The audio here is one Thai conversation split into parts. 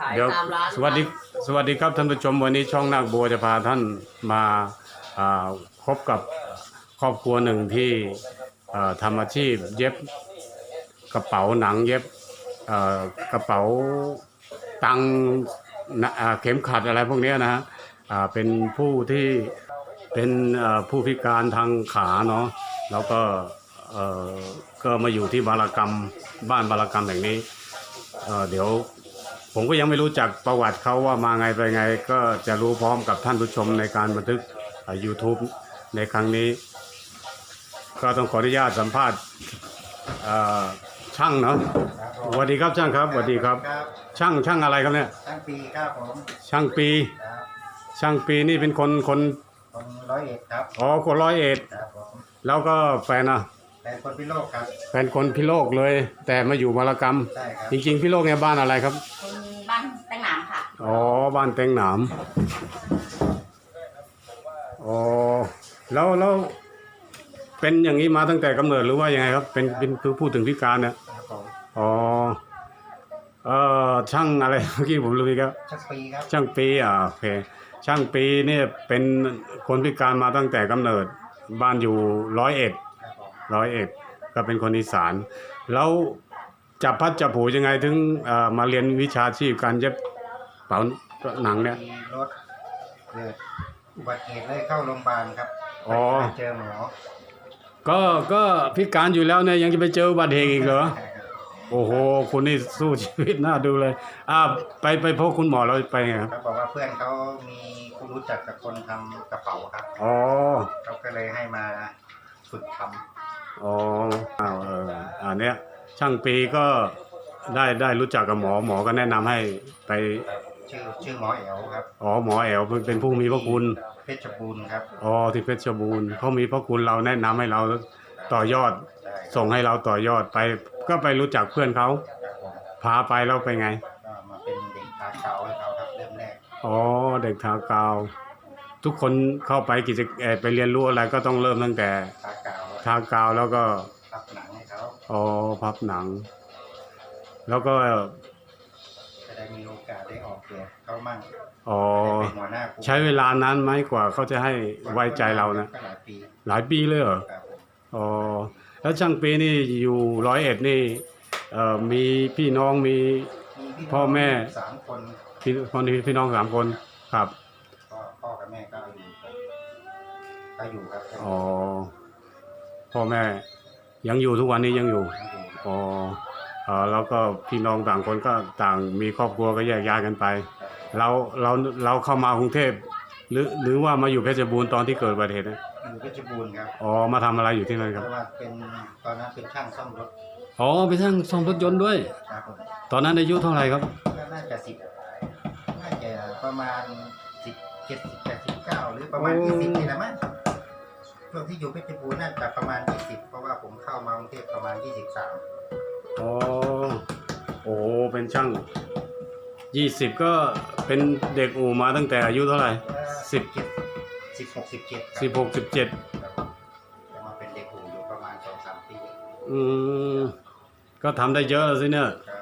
ขายเดี๋ยวตามร้านสวัสดีสวัสดีครับท่านผู้ชมวันนี้ช่องนาคบัวจะพาท่านมาอ่าพบกับครอบครัวหนึ่งที่อ่าทำอาชีพเย็บกระเป๋าหนังเย็บอ่ากระเป๋าตังนะอ่าเข็มขัดอะไรพวกเนี้ยนะฮะอ่าเป็นผู้ที่เป็นอ่าผู้พิการทางขาเนาะแล้วก็เอ่อก็มาอยู่ที่บารกรรมบ้านบารกรรมแห่งนี้เอ่อเดี๋ยว ผมก็ยังไม่รู้จักประวัติเขาว่ามาไงไปไง ก็จะรู้พร้อมกับท่านผู้ชมในการบันทึกอ่า YouTube ในครั้งนี้ ก็ต้องขออนุญาตสัมภาษณ์เอ่อช่างเนาะสวัสดีครับช่างครับสวัสดีครับครับช่างช่างอะไรครับเนี่ยตั้งปีครับผม ช่างปีครับช่างปีนี่เป็นคนคนคนร้อยเอ็ดครับ อ๋อ คนร้อยเอ็ดครับผมแล้วก็แฟนอะแต่คนพิโลกครับ แฟนคนพิโลกเลย แต่มาอยู่มารกรรม ใช่ครับ จริงๆพิโลกเนี่ยบ้านอะไรครับคนบ้าน แตงหนามค่ะ อ๋อ บ้านเต็งหนามอ๋อ แล้วแล้วเป็นอย่างนี้มาตั้งแต่กำเนิดหรือว่ายังไงครับ เป็นเป็นคือพูดถึงพิการเนี่ย ครับผมอ๋อ เอ่อช่างอะไร เมื่อกี้ผมลืมอีกแล้ว ชักปีครับช่างปีอ่าโอเคช่างปีเนี่ยเป็นคนพิการมาตั้งแต่กำเนิด บ้านอยู่ร้อยเอ็ดครับผมร้อยเอ็ดก็เป็นคนอีสาน แล้ว จับพัดจับผูยังไงถึงเอ่อมาเรียนวิชาชีพการเย็บเป๋าหนังเนี่ย มีรถเกิดอุบัติเหตุเลยเข้าโรงพยาบาลครับอ๋อ ไปเจอหมอก็ก็พิการอยู่แล้วเนี่ยยังจะไปเจออุบัติเหตุอีกเหรอใช่ครับโอ้โห คุณนี่สู้ชีวิตน่าดูเลย อ่าไปไปพบคุณหมอแล้วไปไงครับ เขาบอกว่าเพื่อนเขามีผู้รู้จักกับคนทำกระเป๋าครับอ๋อ เขาก็เลยให้มาฝึกทำอ๋ออ้าวเอออันเนี้ย ช่างปีก็ได้ได้รู้จักกับหมอหมอก็แนะนำให้ไปครับชื่อชื่อหมอแอลครับ อ๋อหมอแอลเป็นเป็นผู้มีพระคุณเพชรบูรณ์ครับอ๋อที่เพชรบูรณ์เขามีพระคุณเราแนะนำให้เราต่อยอดใช่ครับส่งให้เราต่อยอดไป ก็ไปรู้จักเพื่อนเขาครับผมพาไปแล้วไปไง ก็มาเป็นเด็กทางเก่าให้เขาครับเริ่มแรกอ๋อเด็กทากาว ทุกคนเข้าไปกิจเอ่อไปเรียนรู้อะไรก็ต้องเริ่มตั้งแต่ทางเก่าทากาวแล้วก็ อ๋อพับหนัง แล้วก็ จะได้มีโอกาสได้ออกตัวเขามั่งอ๋อ ได้เป็นหัวหน้ากลุ่มใช้เวลานานไหมกว่าเขาจะให้ไว้ใจเรานะ ก็หลายปีหลายปีเลยเหรอ ครับผมอ๋อ แล้วช่างปีนี่อยู่ร้อยเอ็ดนี่เอ่อมีพี่น้องมีมีพี่น้งพ่อแม่ สามคนพี่คนนี้พี่น้องสามคน ครับ ก็พ่อกับแม่ก็อยู่ก็อยู่ครับอ๋อ พ่อแม่ ยังอยู่ทุกวันนี้ยังอยู่ยังอยู่ครับอ๋อเออแล้วก็พี่น้องต่างคนก็ต่างมีครอบครัวก็แยกย้ายกันไป เราเราเราเข้ามากรุงเทพหรือหรือว่ามาอยู่เพชรบูรณ์ตอนที่เกิดอุบัติเหตุนะอยู่เพชรบูรณ์ครับอ๋อมาทำอะไรอยู่ที่นั่นเพครับราะว่าเป็นตอนนั้นเป็นช่างซ่อมรถอ๋อไปช่างซ่อมรถยนต์ด้วย ครับผมตอนนั้นอายุเท่าไหร่ครับก็น่าจะสิบน่าจะประมาณสิบเจ็ดสิบแปดสิบเก้าหรือประมาณโอ้ยี่สิบนี่แหละมั้ง ช่วงที่อยู่เพชรบูรณ์น่าจะประมาณยี่สิบเพราะว่าผมเข้ามากรุงเทพประมาณยี่สิบสามอ๋อโอ้โหเป็นช่างยี่สิบก็เป็นเด็กอู่มาตั้งแต่อายุเท่าไหร่ สิบเจ็ดสิบหกสิบเจ็ดสิบหกสิบเจ็ดจะมาเป็นเด็กหูอยู่ประมาณสองสามปีอืมก็ทำได้เยอะแล้วสิเนี่ย ก็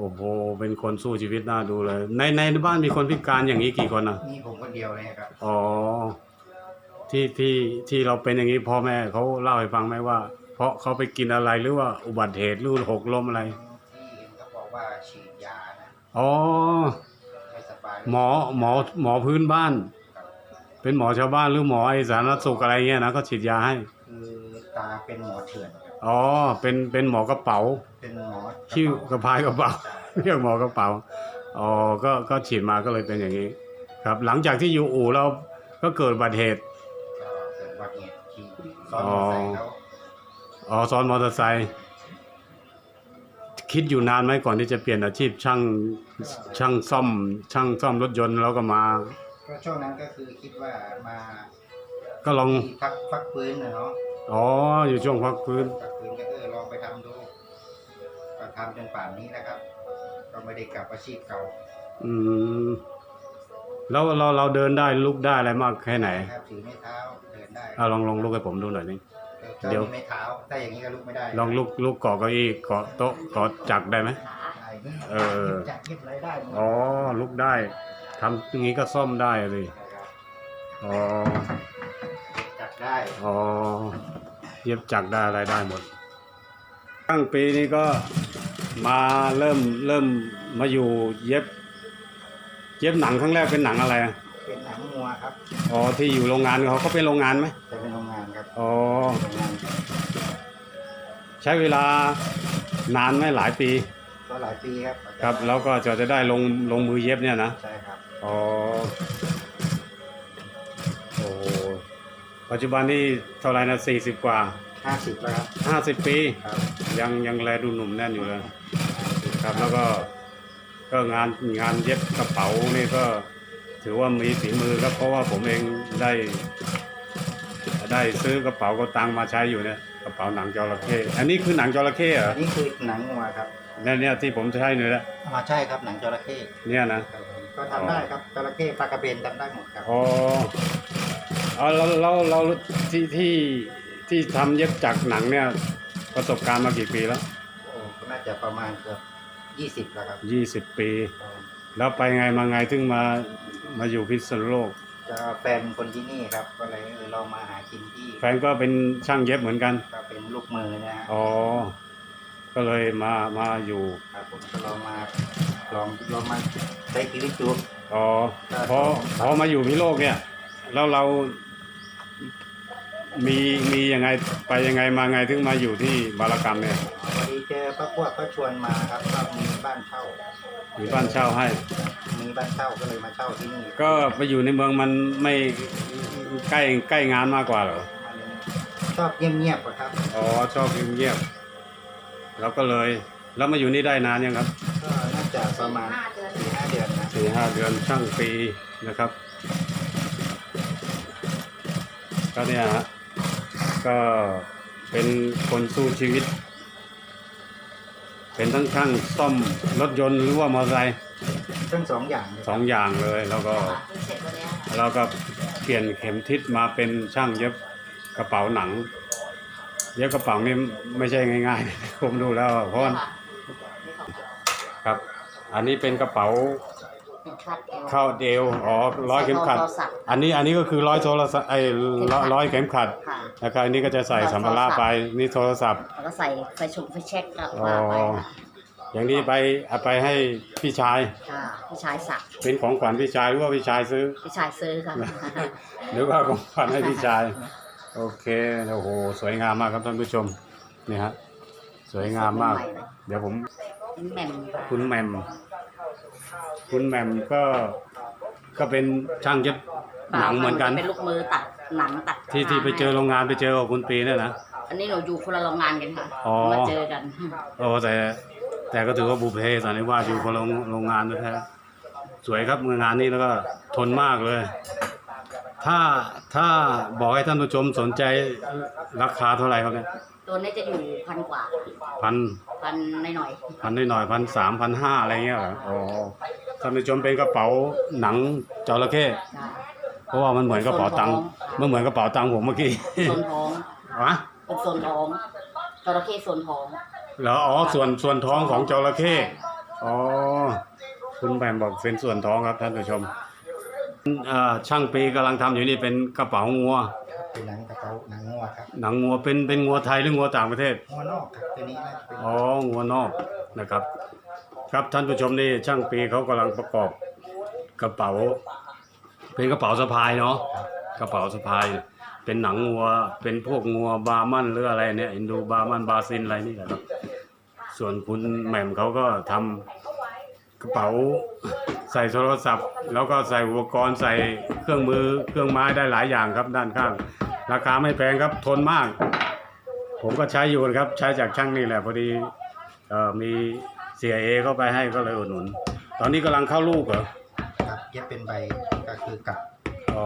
อ้โหเป็นคนสู้ชีวิตน่าดูเลย ในในบ้านมีคนพิการอย่างนี้กี่คนอะ นี่ผมคนเดียวเลยครับ อ๋อ ที่ที่ที่เราเป็นอย่างนี้พ่อแม่เขาเล่าให้ฟังไหมว่า เพราะเขาไปกินอะไรหรือว่าอุบัติเหตุหรือหกล้มอะไร ที่เห็นเขาบอกว่าฉีดยานะอ๋อ ไม่สบายหมอหมอหมอพื้นบ้าน เป็นหมอชาวบ้านหรือหมอไอสาธารณสุขอะไรเงี้ยนะก็ฉีดยาให้ คือตาเป็นหมอเถื่อนครับอ๋อเป็นเป็นหมอกระเป๋า เป็นหมอคิ้วกระพายกระเป๋าเรียกหมอกระเป๋าอ๋อก็ก็ฉีดมาก็เลยเป็นอย่างนี้ ครับ หลังจากที่อยู่อู่เราก็เกิดอุบัติเหตุก็เกิดอุบัติเหตุขี่ซ้อนมอเตอร์ไซค์เขาอ๋อซ้อนมอเตอร์ไซค์คิดอยู่นานไหมก่อนที่จะเปลี่ยนอาชีพช่างช่างซ่อม ช่างซ่อมรถยนต์แล้วก็มา ก็ช่วงนั้นก็คือคิดว่ามาก็ลองที่พักพักฟื้นนะเนาะอ๋ออยู่ช่วงพักฟื้น พักฟื้นก็เออลองไปทำดู ก็ทำจนป่านนี้นะครับ ก็ไม่ได้กลับอาชีพเก่าอืมแล้วเราเราเดินได้ลุกได้อะไรมากแค่ไหนครับถือไม้เท้าเดินได้เอาลองลองลุกให้ผมดูหน่อยนึงเดี๋เดี๋ยยว วไม่เท้าถ้าอย่างนี้ก็ลุกไม่ได้ลองลุกลุกเกาะเก้าอี้เกาะโต๊ะเกาะจักรได้ไหมขานี่เออ จัดเก็บรายได้หมดอ๋อลุกได้ทำอย่างนี้ก็ซ่อมได้เลยอ๋อจัดได้ อ๋อเย็บจักรได้อะไรได้หมด ตั้งปีนี้ก็มาเริ่มเริ่มมาอยู่เย็บ เย็บหนังครั้งแรกเป็นหนังอะไรอะเป็นหนังงัวครับอ๋อที่อยู่โรงงานเขาเขาเป็นโรงงานไหมจะเป็นโรงงานครับอ๋อโรงงานใช้เวลานานไหมหลายปีก็หลายปีครับครับ แล้วก็จะจะได้ลงลงมือเย็บเนี่ยนะใช่ครับอ๋อโอ้โหปัจจุบันนี่เท่าไหร่นะสี่สิบกว่าห้าสิบแล้วครับห้าสิบปีครับ ยังยังแลดูหนุ่มแน่นอยู่เลยครับ แล้วก็ก็งานงานเย็บกระเป๋านี่ก็ถือว่ามีฝีมือครับเพราะว่าผมเองได้ได้ซื้อกระเป๋ากระตังมาใช้อยู่เนี่ยกระเป๋าหนังจระเข้อันนี้คือหนังจระเข้เหรออันนี้คือหนังงัวครับเนี่ยเนี่ยที่ผมใช้เนี่ยนะอ๋อใช่ครับหนังจระเข้เนี่ยนะ ครับผมก็ทำได้ครับจระเข้ปลากระเบนทำได้หมดครับอ๋อเอาเราเราเราที่ที่ที่ทำเย็บจากหนังเนี่ย ประสบการณ์มากี่ปีแล้วโอ้ก็น่าจะประมาณเกือบยี่สิบแล้วครับยี่สิบปี แล้วไปไงมาไงถึงมามาอยู่พิษณุโลกจะแฟนคนที่นี่ครับก็เลยเออลองมาหากินที่แฟนก็เป็นช่างเย็บเหมือนกัน ก็เป็นลูกมือนะฮะอ๋อ ก็เลยมามาอยู่ครับผมก็ลองมาลองลองมาใช้ชีวิตดูอ๋อครับพอพอมาอยู่พิโลกเนี่ยแล้วเรา มีมียังไงไปยังไงมาไงถึงมาอยู่ที่บารกรรมเนี่ยพอดีเจอพระพวกก็ชวนมาครับว่ามีบ้านเช่า มีบ้านเช่าให้ มีบ้านเช่าก็เลยมาเช่าที่นี่ก็ไปอยู่ในเมืองมันไม่ใกล้ใกล้งานมากกว่าเหรอมันชอบเงียบๆอะครับอ๋อชอบเงียบๆแล้วก็เลยแล้วมาอยู่นี่ได้นานยังครับก็น่าจะประมาณห้าเดือนสี่ห้าเดือนนะสี่ห้าเดือนช่างปีนะครับก็เนี่ยฮะ ก็เป็นคนสู้ชีวิต เป็นทั้งช่างซ่อมรถยนต์หรือว่ามอเตอร์ไซค์ทั้งสองอย่างเลยสองอย่างเลยแล้วก็ค่ะเพิ่งเสร็จวันเนี้ยค่ะเราก็เปลี่ยนเข็มทิศมาเป็นช่างเย็บกระเป๋าหนัง เย็บกระเป๋านี่ไม่ใช่ง่ายๆ ผมดูแล้วเพราะว่าค่ะนี่ของครับ อันนี้เป็นกระเป๋า เป็นคาดเอว เข้าเดวอ๋อร้อยเข็มขัด ใส่โทรศัพท์อันนี้อันนี้ก็คือร้อยโทรศัพท์ไอ้ร้อยร้อยเข็มขัดค่ะนะครับอันนี้ก็จะใส่สัมภาระไปนี่โทรศัพท์ แล้วก็ใส่ไฟชุมไฟเช็คก็อ๋อว่าไปค่ะอย่างนี้ไปเอาไปให้พี่ชายค่ะพี่ชายสักเป็นของขวัญพี่ชายหรือว่าพี่ชายซื้อพี่ชายซื้อค่ะ หรือว่าของขวัญให้พี่ชาย โอเคโอ้โหสวยงามมากครับท่านผู้ชมนี่ฮะสวยงามมาก เดี๋ยวผมเป็นแหม่มค่ะคุณแหม่ม คุณแหม่มก็ก็เป็นช่างเย็บหนังเหมือนกันเป็นลูกมือตัดหนังตัดที่ที่ไปเจอโรงงานไปเจอกับคุณปีเนี่ยนะอันนี้หนูอยู่คนละโรงงานกันค่ะอ๋อมาเจอกันโอ้แต่แต่ก็ถือว่าบุพเพสันนิวาสอยู่คนละโรงงานด้วยแท้สวยครับงานนี้แล้วก็ทนมากเลย ถ้าถ้าบอกให้ท่านผู้ชมสนใจราคาเท่าไหร่ครับเนี่ยตัวนี้จะอยู่พันกว่าพันพันหน่อยพันหน่อยพันสามพันห้าอะไรเงี้ยเหรออ๋อ ท่านผู้ชมเป็นกระเป๋าหนังจระเข้ๆค่ะเพราะว่ามันเหมือนกระเป๋าตังค์มันเหมือนกระเป๋าตังค์ผมเมื่อกี้ส่วนท้องวะเป็นส่วนท้องจระเข้ส่วนท้องเหรออ๋อส่วนส่วนท้องของจระเข้อ๋อคุณแบมบอกเป็นส่วนท้องครับท่านผู้ชมเอ่อช่างปีกำลังทำอยู่นี่เป็นกระเป๋างัว เป็นหนังกระเป๋าหนังงัวครับหนังงัวเป็นเป็นงัวไทยหรืองัวต่างประเทศ งัวนอกครับตัวนี้นะเป็นอ๋องัวนอกนะครับ ครับท่านผู้ชมนี่ช่างปีเขากำลังประกอบกระเป๋า เป็นกระเป๋าสะพายเนาะกระเป๋าสะพาย เป็นหนังงัว เป็นพวกงัวบาร์มันหรืออะไรเนี่ยอินโดบาร์มันบาซินอะไรนี่แหละครับส่วนคุณแหม่มเขาก็ทำกระเป๋าใส่โทรศัพท์ แล้วก็ใส่อุปกรณ์ใส่เครื่องมือเครื่องไม้ได้หลายอย่างครับด้านข้าง ราคาไม่แพงครับทนมาก ผมก็ใช้อยู่นะครับใช้จากช่างนี่แหละพอดีออมี เสียเอเข้าไปให้ก็เลยอุดหนุน ตอนนี้กำลังเข้าลูกเหรอครับเย็บเป็นใบก็คือกลับอ๋อ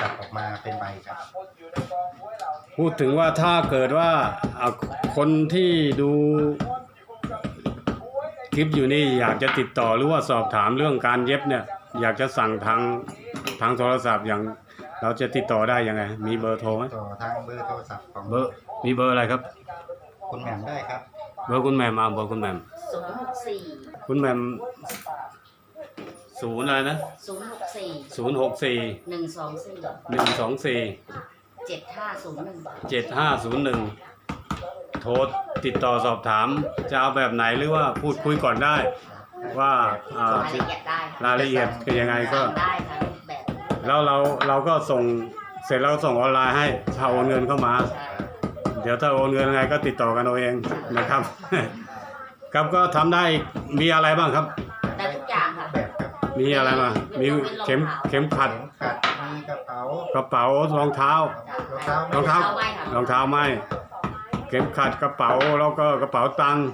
กลับออกมาเป็นใบครับ พูดถึงว่าถ้าเกิดว่าอะคนที่ดูคลิปอยู่นี่อยากจะติดต่อหรือว่าสอบถามเรื่องการเย็บเนี่ย อยากจะสั่งทางทางโทรศัพท์อย่างเราจะติดต่อได้ยังไง มีเบอร์โทรไหมต่อทางเบอร์โทรศัพท์ของเบอร์มีเบอร์อะไรครับ คุณแหม่มได้ครับเบอร์คุณแหม่มมาเบอร์คุณแหม่มศูนย์หกสี่คุณแหม่มศูนย์อะไรนะศูนย์หกสี่ศูนย์หกสี่หนึ่งสองสี่หนึ่งสองสี่เจ็ดห้าศูนย์หนึ่งเจ็ดห้าศูนย์หนึ่งโทรติดต่อสอบถาม จะเอาแบบไหนหรือว่าพูดคุยก่อนได้ ว่าอ่ารายละเอียดได้ค่ะรายละเอียดคือยังไงก็สั่งได้ค่ะรูปแบบแล้วเราเราก็ส่งเสร็จแล้วส่งออนไลน์ให้ถ้าโอนเงินเข้ามา ใช่เดี๋ยวถ้าโอนเงินยังไงก็ติดต่อกันเอาเองนะครับ ครับก็ทำได้มีอะไรบ้างครับ ได้ทุกอย่างค่ะ แบบครับมีอะไรมามีเข็มเข็มขัดเข็มขัดมีกระเป๋ากระเป๋ารองเท้า รองเท้ารองเท้าไม่ค่ะรองเท้าไหมเข็มขัดกระเป๋าแล้วก็กระเป๋าตังค์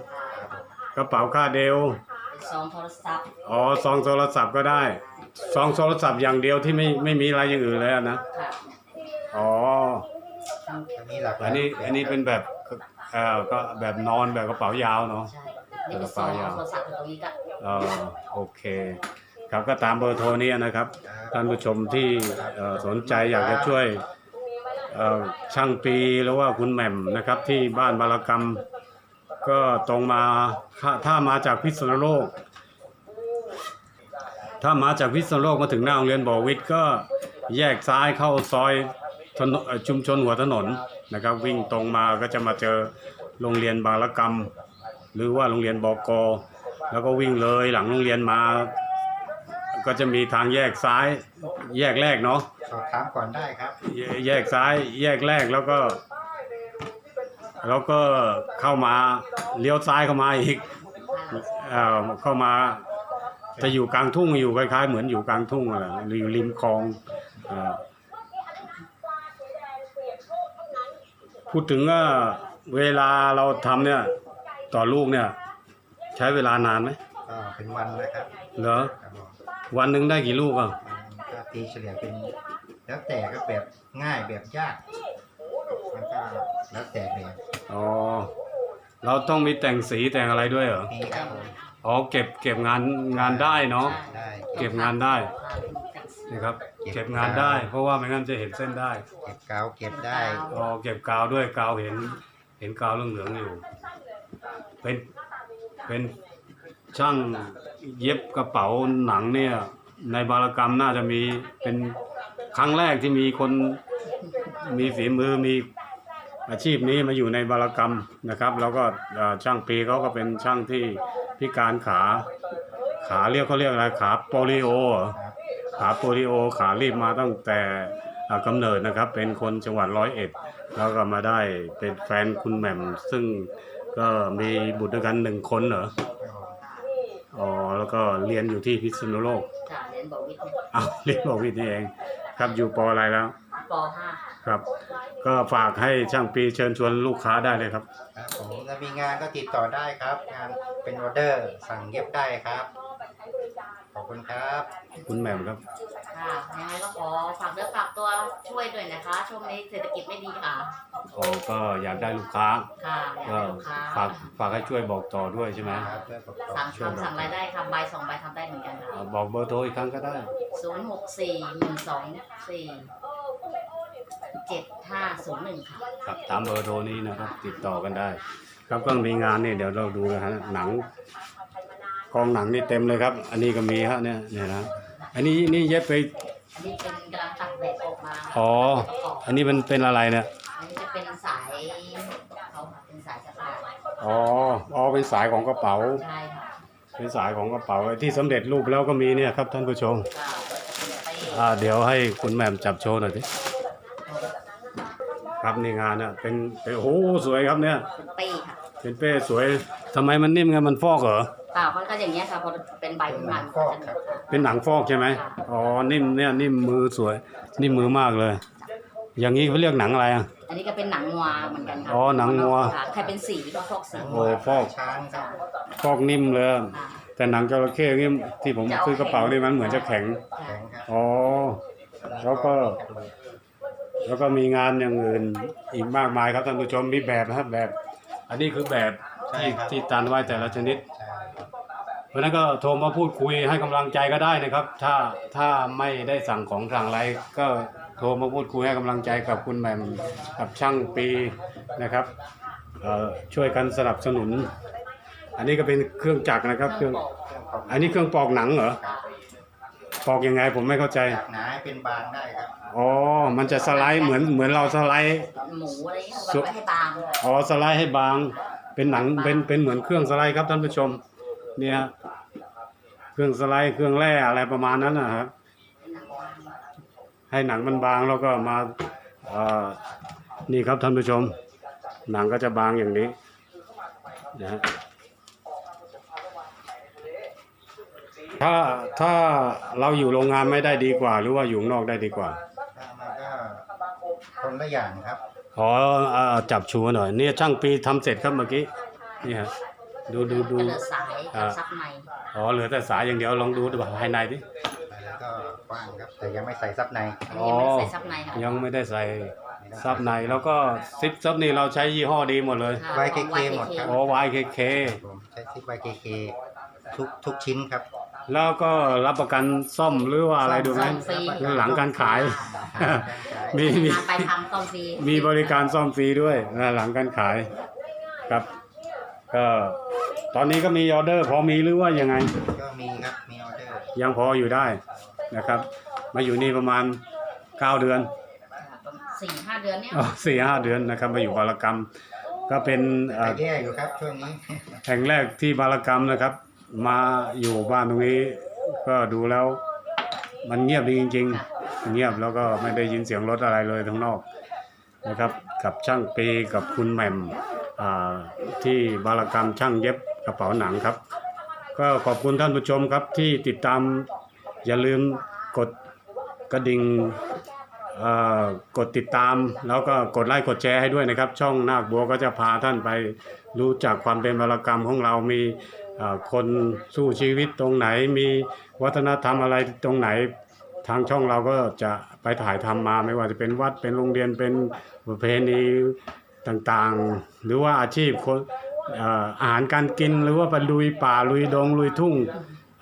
กระเป๋าค่าเดลซองโทรศัพท์อ๋อซองโทรศัพท์ก็ได้ซองโทรศัพท์อย่างเดียวที่ไม่ไม่มีอะไรอย่างอื่นเลยอะนะค่ะ อ๋อ มีหลากหลายอันนี้อันนี้เป็นแบบเอ่อก็แบบนอนแบบกระเป๋ายาวเนาะ ใช่นี่เป็นซองโทรศัพท์อยู่ตรงนี้ก็อ๋อโอเค ครับก็ตามเบอร์โทรนี้นะครับท่านผู้ชมที่เอ่อสนใจอยากจะช่วยเอ่อช่างปีหรือว่าคุณแหม่มนะครับที่บ้านบารกรรม ก็ตรงมาถ้าถ้ามาจากพิษณุโลก ถ้ามาจากพิษณุโลกมาถึงหน้าโรงเรียนบ่อวิทย์ก็แยกซ้ายเข้าซอย ถนนเอ่อชุมชนหัวถนนนะครับ วิ่งตรงมาก็จะมาเจอโรงเรียนบารกรรม หรือว่าโรงเรียนบกแล้วก็วิ่งเลยหลังโรงเรียนมา ก็จะมีทางแยกซ้ายแยกแรกเนาะ สอบถามก่อนได้ครับ แยแยกซ้ายแยกแรกแล้วก็ แล้วก็เข้ามาเลี้ยวซ้ายเข้ามาอีกเอ่อเข้ามา จะอยู่กลางทุ่งอยู่คล้ายๆ เหมือนอยู่กลางทุ่งอะไรหรืออยู่ริมคลองเอ่อ พูดถึงว่าเวลาเราทำเนี่ย ต่อลูกเนี่ย ใช้เวลานานไหมก็เป็นวันนะครับเหรอครับผมวันหนึ่งได้กี่ลูกอะมันก็ตีเฉลี่ยเป็น แล้วแต่ก็แบบง่ายแบบยากมันก็แล้วแต่แบบอ๋อเราต้องมีแต่งสีแต่งอะไรด้วยเหรอมีครับผมอ๋อเก็บเก็บงานงานได้เนาะ ได้เก็บงานได้นะครับ เก็บงานได้ เพราะว่าไม่งั้นจะเห็นเส้นได้เก็บกาวเก็บได้อ๋อเก็บกาวด้วยกาวเห็น เห็นกาวเหลืองๆอยู่ เป็นเป็นช่างเย็บกระเป๋าหนังเนี่ย ในบารกรรมน่าจะมีเป็นครั้งแรกที่มีคนมีฝีมือมีอาชีพนี้มาอยู่ในบารกรรมนะครับ แล้วก็เอ่อช่างปีเขาก็เป็นช่างที่พิการขา ขาเรียกเขาเรียกอะไรขาโปลิโอเหรอครับ ขาโปลิโอขารีบมาตั้งแต่อ่ากำเนิดนะครับ เป็นคนจังหวัดร้อยเอ็ดแล้วก็มาได้เป็นแฟนคุณแหม่ม ซึ่งก็มีบุตรด้วยกันหนึ่งคนเหรออ๋อแล้วก็เรียนอยู่ที่พิษณุโลกค่ะเรียนบอกวิทย์อ้าวเรียนบอกวิทย์นี่เอง ครับอยู่ปออะไรแล้ว ป .5 ครับ ก็ฝากให้ช่างปีเชิญชวนลูกค้าได้เลยครับ ครับผมถ้ามีงานก็ติดต่อได้ครับ งานเป็นออเดอร์สั่งเย็บได้ครับ ขอบคุณครับ คุณแหม่มครับ ค่ะยังไงก็ขอฝากเนื้อฝากตัวช่วยด้วยนะคะ ช่วงนี้เศรษฐกิจไม่ดีค่ะโอ้ก็อยากได้ลูกค้า ค่ะอยากก็ให้ลูกค้าฝากฝากให้ช่วยบอกต่อด้วยใช่ไหมครับเพื่อประกอบสั่งทำสั่งรายได้ค่ะใบสองใบทำได้เหมือนกันค่ะ อ่าบอกเบอร์โทรอีกครั้งก็ได้ ศูนย์หกสี่หนึ่งสองสี่เจ็ดห้าศูนย์หนึ่งค่ะ ครับตามเบอร์โทรนี้นะครับ ติดต่อกันได้ ครับก็มีงานเนี่ยเดี๋ยวเราดูกันฮะหนังก องหนังนี่เต็มเลยครับ อันนี้ก็มีฮะเนี่ยเนี่ยนะอันนี้นี่เย็บไปอันนี้เป็นกำลังตัดแบบออกมาอ๋ออันนี้มันเป็นอะไรเนี่ยอันนี้จะเป็นสายเขาค่ะเป็นสายสะพายอ๋ออ๋อเป็นสายของกระเป๋าใช่ค่ะเป็นสายของกระเป๋าที่สำเร็จรูปแล้วก็มีเนี่ยครับท่านผู้ชมก็จะเป็นไปอ่าเดี๋ยวให้คุณแหม่มจับโชว์หน่อยสิครับนี่งานเนี่ยเป็นเป็นโอ้โหสวยครับเนี่ยปีค่ะเป็นเป้สวยทำไมมันนิ่มไงมันฟอกเหรอ เปล่ามันก็อย่างเงี้ยค่ะพอเป็นใบขึ้นมามันก็จะหนึบค่ะ เป็นหนังฟอกใช่ไหมอ๋อ นิ่มเนี่ยนิ่มมือสวย นิ่มมือมากเลย อย่างนี้เขาเรียกหนังอะไรอะ อันนี้ก็เป็นหนังงัวเหมือนกันค่ะอ๋อหนังงัว ค่ะใครเป็นสีก็ฟอกสีโอ้ฟอกช้างครับฟอกนิ่มเลย ค่ะแต่หนังจระเข้นี่ที่ผมซื้อกระเป๋านี่มันเหมือนจะแข็งแข็งครับอ๋อ แล้วก็ แล้วก็มีงานอย่างอื่นอีกมากมายครับท่านผู้ชมมีแบบนะครับแบบ อันนี้คือแบบที่ที่ตันไว้แต่ละชนิดใช่ค รับเพราะฉะนั้นก็โทรมาพูดคุยให้กำลังใจก็ได้นะครับ ถ้าถ้าไม่ได้สั่งของสั่งอะไรก็โทรมาพูดคุยให้กำลังใจกับคุณแหม่มกับช่างปีนะครับเอ่อช่วยกันสนับสนุน อันนี้ก็เป็นเครื่องจักรนะครับเครื่องเครื่องปอกอันนี้เครื่องปอกหนังเหรอครับปอกยังไงผมไม่เข้าใจจากหนาให้เป็นบางได้ครับอ๋อ มันจะสไลด์เหมือนเหมือนเราสไลด์หมูอะไรเงี้ยสุแบบไปให้บางอ๋อสไลด์ให้บาง เป็นหนังเป็นเป็นเหมือนเครื่องสไลด์ครับท่านผู้ชม เนี่ยฮะเครื่องสไลด์เครื่องแร่อะไรประมาณนั้นนะฮะเป็นหนังบางให้หนังมันบางแล้วก็มาเอ่อนี่ครับท่านผู้ชม หนังก็จะบางอย่างนี้นะฮะถ้าถ้าเราอยู่โรงงานไม่ได้ดีกว่า หรือว่าอยู่ข้างนอกได้ดีกว่ามันก็คนละอย่างครับขอเอ่อจับชูหน่อย เนี่ยช่างปีทำเสร็จครับเมื่อกี้นี่ฮะ ดูดูดูจะเหลือสายอ่ากับซับในอ๋อเหลือแต่สายอย่างเดียวลองดูดูภายในดิ แล้วก็กว้างครับ แต่ยังไม่ใส่ซับในอันนี้ยังไม่ได้ใส่ซับในค่ะยังไม่ได้ใส่ซับในแล้วก็ซิปซับนี่เราใช้ยี่ห้อดีหมดเลยค่ะไวเคเคหมดครับโอ้ YKK ผมใช้ซิปไวเคเคทุกทุกชิ้นครับแล้วก็รับประกันซ่อมหรือว่าอะไรดูไหม ซ่อมฟรีหรือหลังการขาย มีมี งานไปทำต้นฟรี มีบริการซ่อมฟรีด้วยนะหลังการขายครับ ก็ตอนนี้ก็มีออเดอร์พอมีหรือว่ายังไง ก็มีครับมีออเดอร์ยังพออยู่ได้นะครับ มาอยู่นี่ประมาณ 9 เดือนสี่ห้าเดือนเนี้ยสี่ห้าเดือนนะครับมาอยู่บารกรรม ก็เป็นเอ่แต่อแย่อยู่ครับช่วงนี้ แห่งแรกที่บารกรรมนะครับ มาอยู่บ้านตรงนี้ ก็ดูแล้ว มันเงียบดีจริง ๆ เงียบแล้วก็ไม่ได้ยินเสียงรถอะไรเลยทั้งนอกนะครับ กับช่างปีกับคุณแหม่มอ่า ที่บารกรรมช่างเย็บกระเป๋าหนังครับ ก็ขอบคุณท่านผู้ชมครับที่ติดตามอย่าลืมกดกระดิ่งกดติดตาม แล้วก็กดไลค์กดแชร์ให้ด้วยนะครับ ช่องนาคบัวก็จะพาท่านไปรู้จักความเป็นบารกรรมของเรามีคนสู้ชีวิตตรงไหนมีวัฒนธรรมอะไรตรงไหน ทางช่องเราก็จะไปถ่ายทำมา ไม่ว่าจะเป็นวัดเป็นโรงเรียนเป็นประเพณี ต่างๆ หรือว่าอาชีพคนอาหารการกินหรือว่าไปลุยป่าลุยดงลุยทุ่ง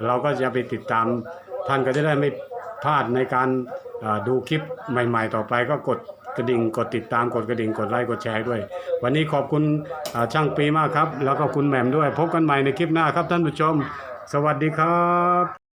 เราก็จะไปติดตาม ท่านก็จะได้ไม่พลาดในการดูคลิปใหม่ ๆ ต่อไปก็กดกระดิ่งกดติดตามกดกระดิ่งกดไลค์กดแชร์ด้วย วันนี้ขอบคุณช่างปีมากครับ แล้วก็คุณแหม่มด้วย พบกันใหม่ในคลิปหน้าครับท่านผู้ชม สวัสดีครับ